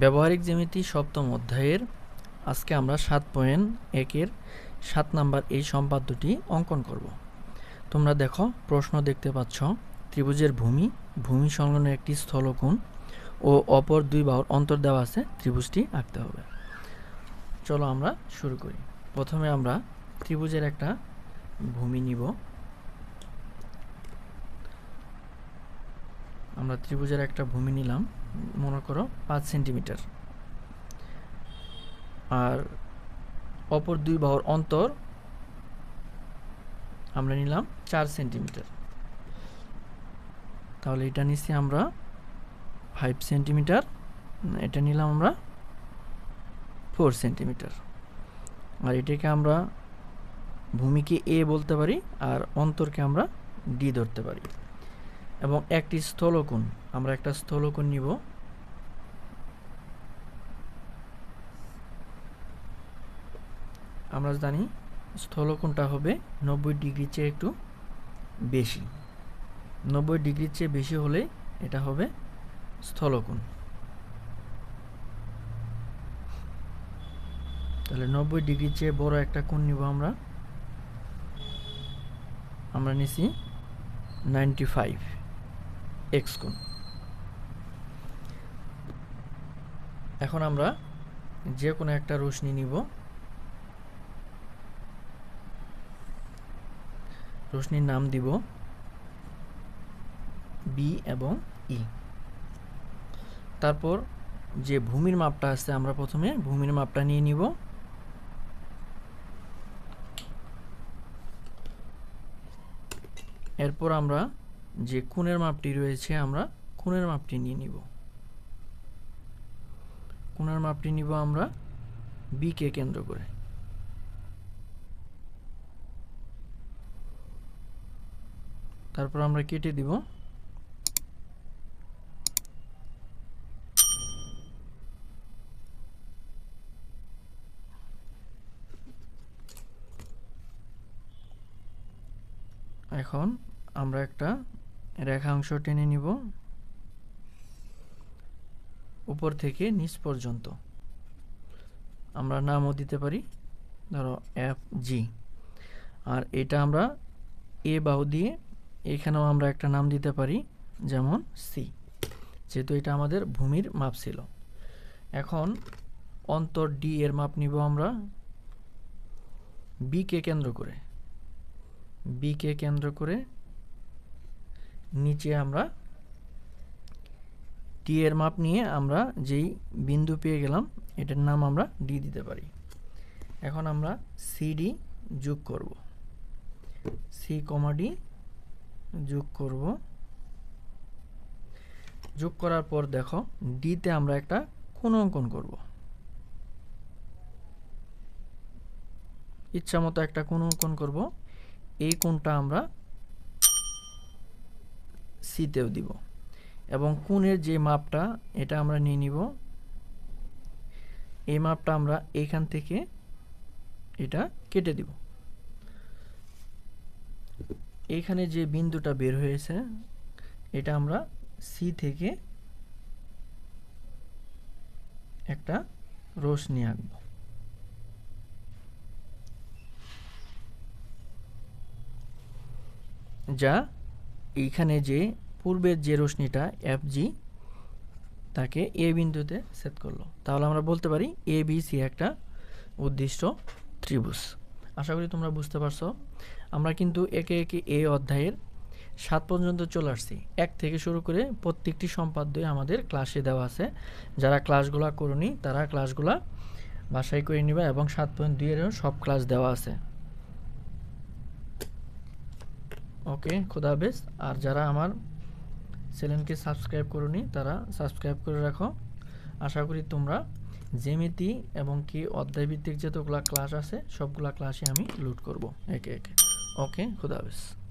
ব্যবহারিক জ্যামিতি সপ্তম অধ্যায়ের, আজকে আমরা সাত পয়েন্ট একের সাত নাম্বার এই সম্পাদ্যটি অঙ্কন করব। তোমরা দেখো, প্রশ্ন দেখতে পাচ্ছ, ত্রিভুজের ভূমি ভূমি সংলগ্ন একটি স্থলকোণ ও অপর দুই বাহুর অন্তর দেওয়া আছে, ত্রিভুজটি আঁকতে হবে। চলো আমরা শুরু করি। প্রথমে আমরা ত্রিভুজের একটা ভূমি নিব। আমরা ত্রিভুজের একটা ভূমি নিলাম, মনে করো পাঁচ সেন্টিমিটার। আর অপর দুই বাহুর অন্তর আমরা নিলাম চার সেন্টিমিটার। তাহলে এটা নিচ্ছি আমরা ফাইভ সেন্টিমিটার, এটা নিলাম আমরা ফোর সেন্টিমিটার। আর এটাকে আমরা ভূমিকে এ বলতে পারি, আর অন্তরকে আমরা ডি ধরতে পারি। এবং একটি স্থলকোণ। আমরা একটা স্থলকোণ নিব। আমরা জানি স্থলকোণটা হবে নব্বই ডিগ্রির চেয়ে একটু বেশি। নব্বই ডিগ্রির চেয়ে বেশি হলে এটা হবে স্থলকোণ। তাহলে নব্বই ডিগ্রির চেয়ে বড় একটা কোণ নিব আমরা। আমরা নিছি নাইনটি ফাইভ। এক্স কোণ। এখন আমরা যে কোনো একটা রশ্মি নিব। রশ্মির নাম দিব বি এবং ই তারপর যে ভূমির মাপটা আছে, আমরা প্রথমে ভূমির মাপটা নিয়ে নিব। এরপর আমরা যে কোণের মাপটি রয়েছে আমরা কোণের মাপটি নিয়ে নিব। কোণের মাপটি নিব আমরা বি কে কেন্দ্র করে। তারপর আমরা কেটে দিব। এখন আমরা একটা রেখাংশ টেনে নিব। উপর থেকে নিচ পর্যন্ত। আমরা নামও দিতে পারি। ধরো এফ জি আর এটা আমরা এ বাহু দিয়ে এখানেও আমরা একটা নাম দিতে পারি, যেমন সি যেহেতু এটা আমাদের ভূমির মাপ ছিল। এখন অন্তর ডি এর মাপ নিব আমরা। বি কে কেন্দ্র করে। বি কে কেন্দ্র করে নিচে আমরা টি এর মাপ নিয়ে আমরা যেই বিন্দু পেয়ে গেলাম, এটার নাম আমরা ডি দিতে পারি। এখন আমরা সিডি যোগ করব। সি কমা ডি যোগ করব। যোগ করার পর দেখো ডিতে আমরা একটা কোণ অঙ্কন করব। ইচ্ছা মতো একটা কোণ অঙ্কন করব। এই কোণটা আমরা সিতেও দিব। এবং কোণের যে মাপটা, এটা আমরা নিয়ে নিব। এই মাপটা আমরা এখান থেকে এটা কেটে দিব। এখানে যে বিন্দুটা বের হয়েছে, এটা আমরা সি থেকে একটা রশ্মি আঁকব যা এইখানে যে পূর্বের যে রশ্মিটা এফ জি তাকে এ বিন্দুতে সেট করল। তাহলে আমরা বলতে পারি এ বি সি একটা উদ্দিষ্ট ত্রিভুজ। আশা করি তোমরা বুঝতে পারছ। আমরা কিন্তু একে একে এই অধ্যায়ের সাত পর্যন্ত চলে আসছি। এক থেকে শুরু করে প্রত্যেকটি সম্পাদ্য আমাদের ক্লাসে দেওয়া আছে। যারা ক্লাসগুলো করনি, তারা ক্লাসগুলা বাসায় করে নিবা এবং সাত পয়েন্ট দুইয়েরও সব ক্লাস দেওয়া আছে। ওকে, খুদা হাফেজ। আর যারা আমার চ্যানেলকে সাবস্ক্রাইব করনি, তারা সাবস্ক্রাইব করে রাখো। আশা করি তোমরা জেমিতি এবং কি অধ্যায়ভিত্তিক যতগুলা ক্লাস আছে, সবগুলা ক্লাসে আমি লুট করব। একে একে। ওকে খুদা হাফেজ